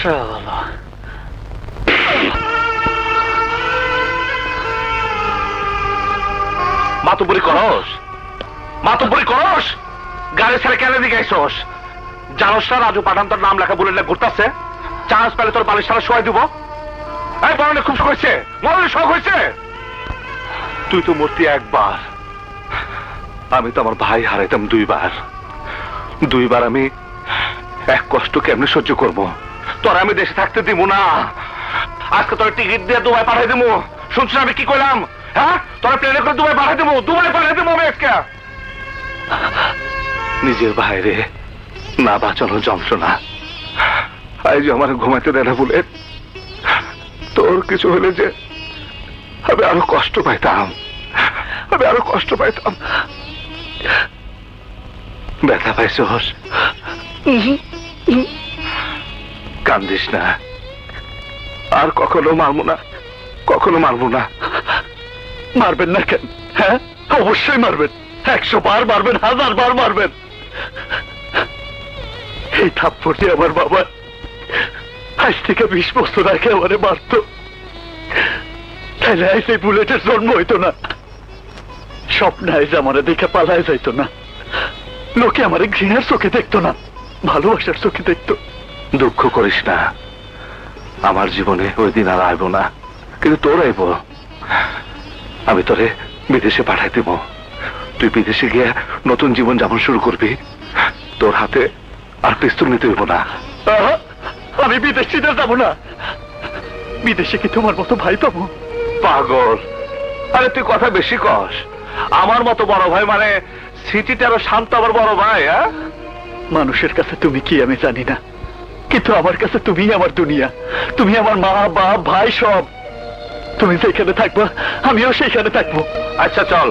শালা মাতুপুরি করস? মাতুপুরি করস? গাড়ি ছেড়ে কেন দিকে আইসস না রাজু পাঠান তোর নাম লেখা বলে ঘুরতেছে? চান্স পেলে তোর বালিশ সারা শোয়াই দিব। এই বরণে খুব হয়েছে মরণে শখ হয়েছে তুই তো মূর্তি একবার। আমি তো আমার ভাই হারাইতাম দুইবার। দুইবার আমি এক কষ্ট কেমনে সহ্য করব? তোর আমি দেশে থাকতে দিব না। আজকে তোর টিকিট দিয়ে দুবাই পাঠাই দিব শুনছিস আমি কি করলাম হ্যাঁ? তোর প্লেনে করে দুবাই পাঠাই দেবো দুবাই পাঠাই দেবো আমি আজকে। নিজের বাইরে না বাঁচানো যন্ত্রণা। আজ আমার ঘুমাইতে দেয় না বলে তোর কিছু হলে যে আমি আরও কষ্ট পাইতাম। আমি আরও কষ্ট পাইতাম। ব্যথা পাইছস কান্দিস না। আর কখনো মারবো না, কখনো মারবো না। মারবেন না কেন? হ্যাঁ? অবশ্যই মারবেন। একশো বার মারবেন, হাজার বার মারবেন। এই থাপ্পড়টি আমার বাবা আজ থেকে বিশ বছর আগে আমারে মারত। তাইলে আজ এই বুলেটের জন্ম হইতো না। স্বপ্ন আজ আমারে দেখে পালায় যাইতো না। লোকে আমারে ঘৃণার চোখে দেখতো না, ভালোবাসার চোখে দেখতো। দুঃখ করিস না। আমার জীবনে ওই দিন আর আইব না। কিন্তু তোর আইব। আমি তোরে বিদেশে পাঠাই দেব। তুই বিদেশে গিয়ে নতুন জীবন যাপন শুরু করবি। তোর হাতে আর পিস্তল নিতে হইব না। আমি বিদেশিদের যাব না। বিদেশে কি তোমার মতো ভাই পাবো? পাগল। আরে তুই কথা বেশি কস। আমার মতো বড় ভাই মানে সিটিতে আরও শান্ত আবার বড় ভাই হ্যাঁ? মানুষের কাছে তুমি কি আমি জানি না। কিন্তু আমার কাছে তুমি আমার দুনিয়া, তুমি আমার মা, বাপ, ভাই সব। তুমি যেখানে থাকব, আমিও সেখানে থাকব। আচ্ছা চল।